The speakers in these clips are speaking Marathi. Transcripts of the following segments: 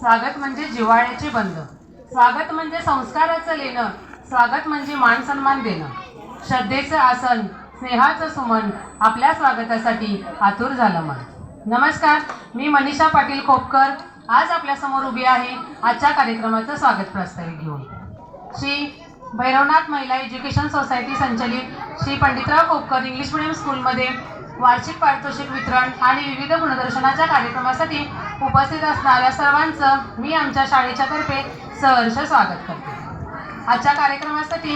स्वागत म्हणजे जिव्हाळ्याचे बंध स्वागत म्हणजे संस्काराचं लेणं. स्वागत म्हणजे मान सन्मान देणं. श्रद्धेचं आसन स्नेहाचं सुमन आपल्या स्वागतासाठी आतुर झालं मन. नमस्कार मी मनीषा पाटील खोपकर. आज आपल्यासमोर उभी आहे आजच्या कार्यक्रमाचं स्वागत प्रस्तावित घेऊन. श्री भैरवनाथ महिला एज्युकेशन सोसायटी संचलित श्री पंडितराव खोपकर इंग्लिश मिडियम स्कूलमध्ये वार्षिक पारितोषिक वितरण आणि विविध गुणदर्शनाच्या कार्यक्रमासाठी उपस्थित असणाऱ्या सर्वांचं मी आमच्या शाळेच्या तर्फे सहर्ष स्वागत करते. आजच्या कार्यक्रमासाठी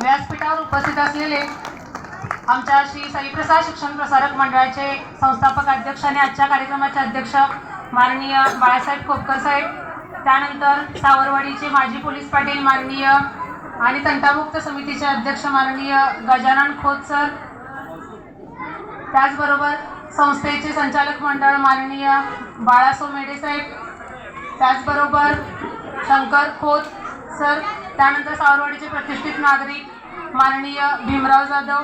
व्यासपीठावर उपस्थित असलेले आमच्या श्री साईप्रसाद शिक्षण प्रसारक मंडळाचे संस्थापक अध्यक्ष आणि आजच्या कार्यक्रमाचे अध्यक्ष माननीय बाळासाहेब खोपकर साहेब त्यानंतर सावरवाडीचे माजी पोलीस पाटील माननीय आणि तंटामुक्त समितीचे अध्यक्ष माननीय गजानन खोत सर त्याचबरोबर संस्थेचे संचालक मंडळ माननीय बाळासो मेडे साहेब त्याचबरोबर शंकर खोत सर त्यानंतर सावरवाडीचे प्रतिष्ठित नागरिक माननीय भीमराव जाधव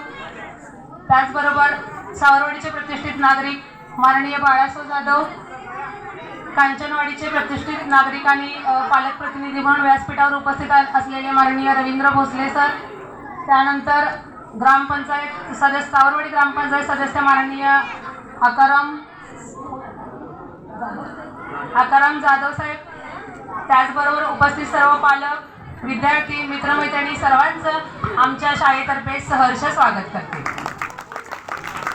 त्याचबरोबर सावरवाडीचे प्रतिष्ठित नागरिक माननीय बाळासो जाधव कांचनवाडीचे प्रतिष्ठित नागरिक आणि पालक प्रतिनिधी म्हणून व्यासपीठावर उपस्थित असलेले माननीय रवींद्र भोसले सर त्यानंतर ग्रामपंचायत सदस्य सावरवाडी ग्रामपंचायत सदस्य माननीय अकरम आकाराम जाधव साहेब त्याचबरोबर उपस्थित सर्व पालक विद्यार्थी मित्रमैत्रिणी सर्वांचं आमच्या शाळेतर्फे सहर्ष स्वागत करते.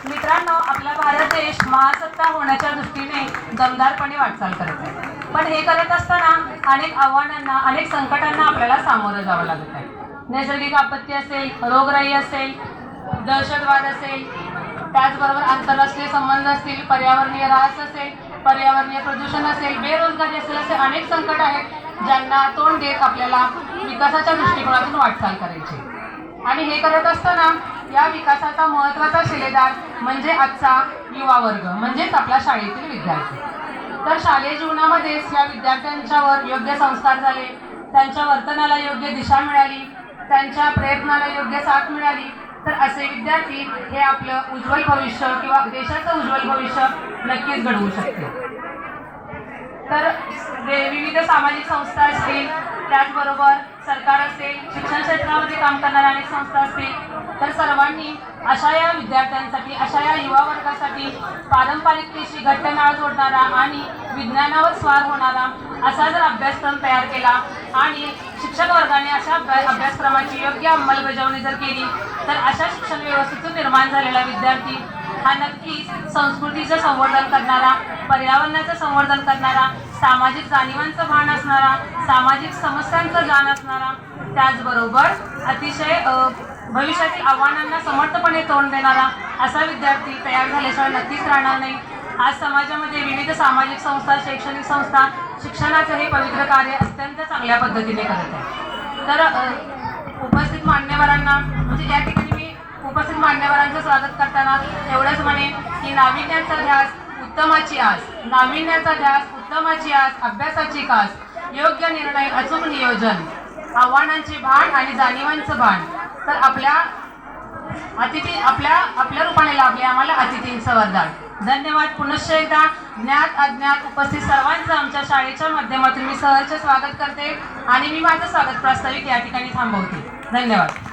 मित्रांनो आपला भारत देश महासत्ता होण्याच्या दृष्टीने दमदारपणे वाटचाल करत आहे. पण हे करत असताना अनेक आव्हानांना अनेक संकटांना आपल्याला सामोरं जावं लागत आहे. नैसर्गिक आपत्ती असेल रोगराई असेल दहशतवाद असेल त्याचबरोबर आंतरराष्ट्रीय संबंध असतील पर्यावरणीय ऱ्हास असेल पर्यावरणीय प्रदूषण असेल बेरोजगारी असेल असे अनेक संकट आहेत ज्यांना तोंड देत आपल्याला विकासाच्या दृष्टिकोनातून वाटचाल करायची. आणि हे करत असताना या विकासाचा महत्त्वाचा शिलेदार म्हणजे आजचा युवा वर्ग म्हणजेच आपल्या शाळेतील विद्यार्थी. तर शालेय जीवनामध्येच या विद्यार्थ्यांच्यावर योग्य संस्कार झाले त्यांच्या वर्तनाला योग्य दिशा मिळाली त्यांच्या प्रयत्नाला योग्य साथ मिळाली तर असे विद्यार्थी हे आपलं उज्ज्वल भविष्य किंवा देशाचं उज्ज्वल भविष्य नक्कीच घडवू शकते तर विविध सामाजिक संस्था असतील त्याचबरोबर सरकार असेल शिक्षण क्षेत्रामध्ये काम करणाऱ्या अनेक संस्था असतील तर सर्वांनी अशा या विद्यार्थ्यांसाठी अशा या युवा वर्गासाठी पारंपरिकतेशी घट्ट नाळ जोडणारा आणि विज्ञानावर स्वार होणारा असा जर अभ्यासक्रम तयार केला आणि शिक्षक वर्गाने अशा अभ्यासक्रमाची योग्य अंमलबजावणी जर केली तर अशा शिक्षण व्यवस्थेतून निर्माण झालेला विद्यार्थी हा नक्कीच संस्कृतीचं संवर्धन करणारा पर्यावरणाचं संवर्धन करणारा सामाजिक जाणीवांचं भान असणारा सामाजिक समस्यांचं जाण असणारा त्याचबरोबर अतिशय भविष्यातील आव्हानांना समर्थपणे तोंड देणारा असा विद्यार्थी तयार झाल्याशिवाय नक्कीच राहणार नाही. आज समाजामध्ये विविध सामाजिक संस्था शैक्षणिक संस्था शिक्षणाचं हे पवित्र कार्य अत्यंत चांगल्या पद्धतीने करत आहे तर उपस्थित मान्यवरांना म्हणजे या ठिकाणी मी उपस्थित मान्यवरांचं स्वागत करताना एवढंच म्हणेन की नाविन्याचा ध्यास उत्तमाची आस नाविन्याचा ध्यास उत्तमाची आस अभ्यासाची कास योग्य निर्णय अचूक नियोजन आव्हानांची भान आणि जाणीवांचं भान तर आपल्या अतिथी आपल्या आपल्या रूपाने लाभले आम्हाला अतिथींचं वरदान. धन्यवाद पुनश्च एकदा. ज्ञात अज्ञात उपस्थित सर्वांचं आमच्या शाळेच्या माध्यमातून मी सहर्ष स्वागत करते आणि मी माझं स्वागत प्रास्ताविक या ठिकाणी थांबवते. धन्यवाद.